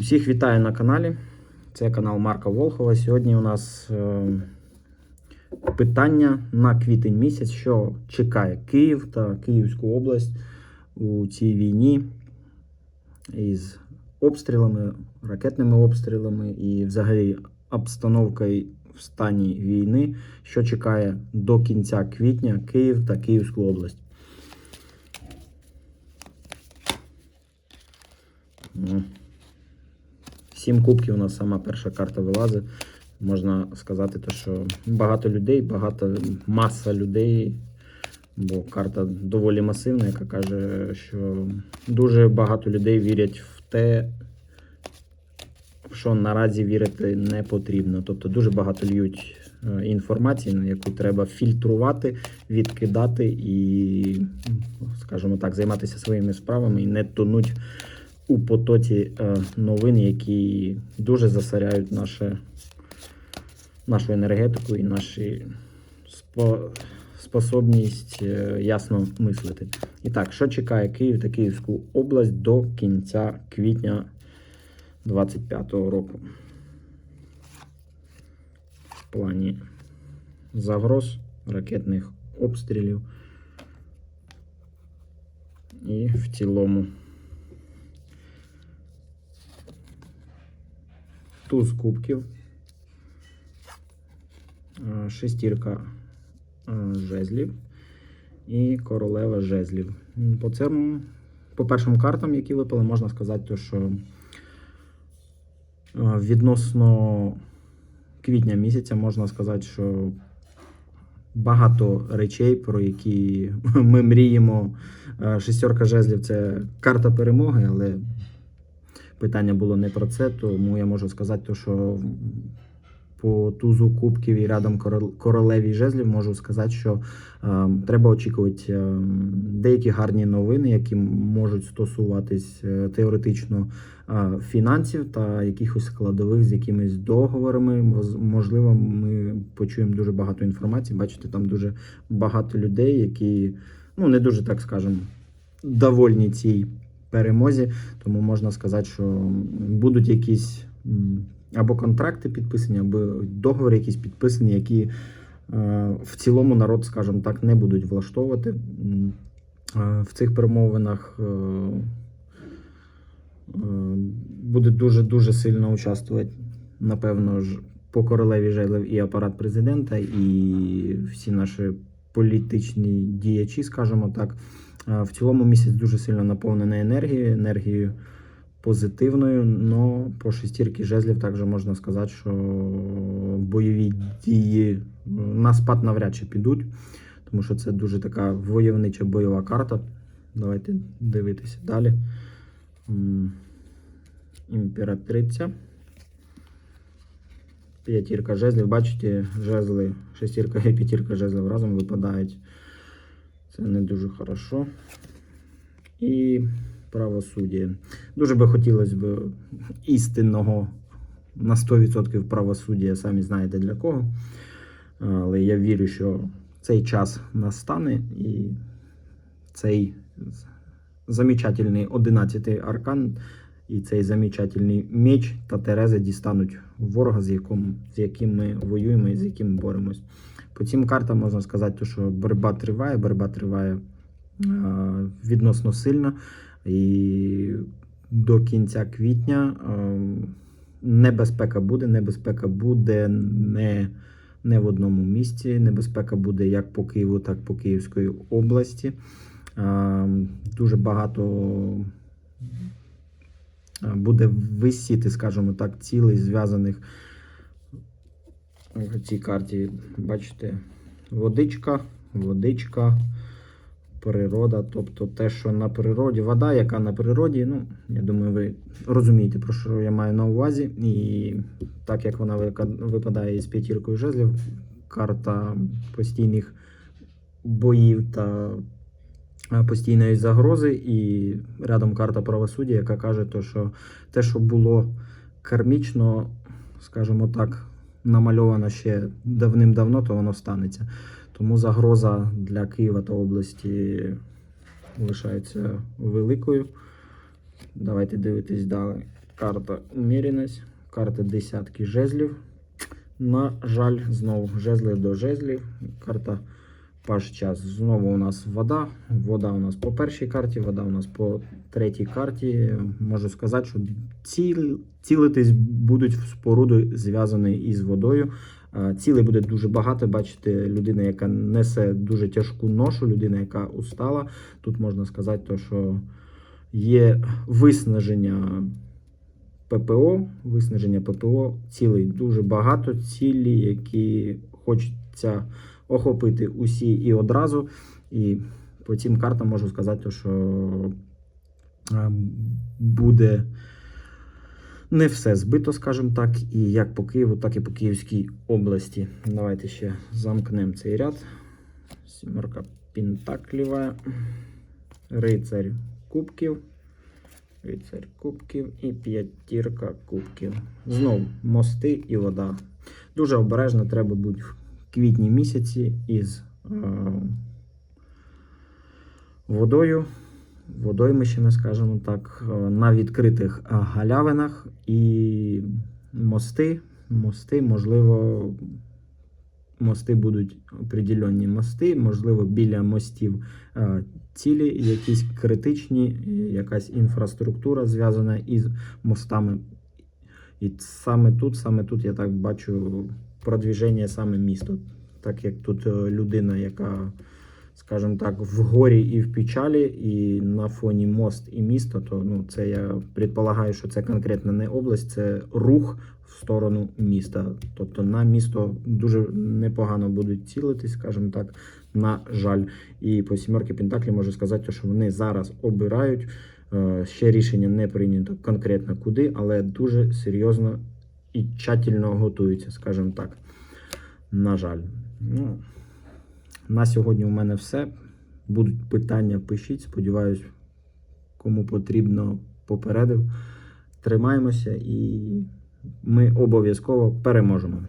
Всіх вітаю на каналі. Це канал Марка Волхова. Сьогодні у нас е, питання на квітень місяць, що чекає Київ та Київську область у цій війні із обстрілами, ракетними обстрілами і взагалі обстановкою в стані війни, що чекає до кінця квітня Київ та Київську область. Ну, Сім кубків у нас сама перша карта вилазить. Можна сказати, то, що багато людей, багато маса людей, бо карта доволі масивна, яка каже, що дуже багато людей вірять в те, що наразі вірити не потрібно. Тобто дуже багато льють е, інформації, на яку треба фільтрувати, відкидати і, скажімо так, займатися своїми справами і не тонуть у потоці е, новин, які дуже засоряють наше, нашу енергетику і спо, способність е, ясно мислити. І так, що чекає Київ та Київську область до кінця квітня 2025 року? В плані загроз, ракетних обстрілів і в цілому. Туз кубків, е, шестірка е, жезлів і королева жезлів. По цьому, по першим картам, які випали, можна сказати, що е, відносно квітня місяця можна сказати, що багато речей, про які ми мріємо. Шестерка жезлів це карта перемоги, але питання було не про це, тому я можу сказати, що по тузу кубків і рядом королеві жезлів можу сказати, що е, треба очікувати е, деякі гарні новини, які можуть стосуватись е, теоретично е, фінансів та якихось складових з якимись договорами. Можливо, ми почуємо дуже багато інформації. Бачите, там дуже багато людей, які ну не дуже так скажемо довольні цій перемозі. Тому можна сказати, що будуть якісь або контракти підписані, або договори якісь підписані, які е, в цілому народ, скажімо так, не будуть влаштовувати. Е, В цих перемовинах е, буде дуже-дуже сильно участвувати, напевно ж, по королеві жезлів і апарат президента, і всі наші політичні діячі, скажімо так. Е, В цілому місяць дуже сильно наповнений енергією, енергією позитивною. Но по шестірки жезлів також можна сказати, що бойові дії на спад навряд чи підуть, тому що це дуже така войовнича бойова карта. Давайте дивитися далі. Імператриця. П'ятірка жезлів. Бачите, жезли, шестірка і п'ятірка жезлів разом випадають. Це не дуже хорошо. І правосуддя. Дуже би хотілося б істинного на 100% правосуддя, самі знаєте для кого. Але я вірю, що цей час настане і цей замечательний 11-й аркан і цей замечательний меч та Терези дістануть ворога, з яким, з яким ми воюємо і з яким боремось. По цим картам можна сказати, що боротьба триває, боротьба триває е, відносно сильно. І до кінця квітня е, небезпека буде. Небезпека буде не, не в одному місці. Небезпека буде як по Києву, так і по Київської області. Е, дуже багато буде висіти, скажімо так, цілей зв'язаних в цій карті, бачите, водичка, водичка, природа. Тобто те, що на природі, вода, яка на природі, ну, я думаю, ви розумієте, про що я маю на увазі. І так як вона випадає із п'ятіркою жезлів, карта постійних боїв та постійної загрози, і рядом карта правосуддя, яка каже, то, що те, що було кармічно, скажімо так, намальовано ще давним-давно, то воно станеться. Тому загроза для Києва та області лишається великою. Давайте дивитись далі. карта уміряність, карта десятки жезлів. На жаль, знову жезли до жезлів. Карта Паш час. Знову у нас вода. Вода у нас по першій карті, вода у нас по третій карті. Можу сказати, що ціл, цілитись будуть в споруду зв'язані із водою. Е, Цілей буде дуже багато. Бачите, людина, яка несе дуже тяжку ношу, людина, яка устала. Тут можна сказати, то, що є виснаження ППО, виснаження ППО, цілей дуже багато, цілі, які хочеться охопити усі і одразу. І по цим картам можу сказати, що е, буде не все збито, скажімо так, і як по Києву, так і по Київській області. Давайте ще замкнемо цей ряд. Сімерка Пентакліва, рицарь кубків. Рицарь кубків і п'ятірка кубків. Знов мости і вода. Дуже обережно треба бути квітні місяці із е, водою, водоймищами, скажімо так, е, на відкритих е, галявинах і мости. Мости, можливо, мости будуть определенні мости, можливо, біля мостів е, цілі, якісь критичні, якась інфраструктура зв'язана із мостами. І саме тут, саме тут я так бачу продвіження саме місто. Так як тут е, людина, яка, скажімо так, в горі і в печалі, і на фоні мост і місто, то ну, це я предполагаю, що це конкретно не область, це рух в сторону міста. Тобто на місто дуже непогано будуть цілитись, скажімо так, на жаль. І по сімерки Пентаклі можу сказати, що вони зараз обирають. Е, Ще рішення не прийнято конкретно куди, але дуже серйозно і тщательно готуються, скажімо так. На жаль. Ну, на сьогодні у мене все. Будуть питання, пишіть. Сподіваюсь, кому потрібно попередив. Тримаємося і ми обов'язково переможемо.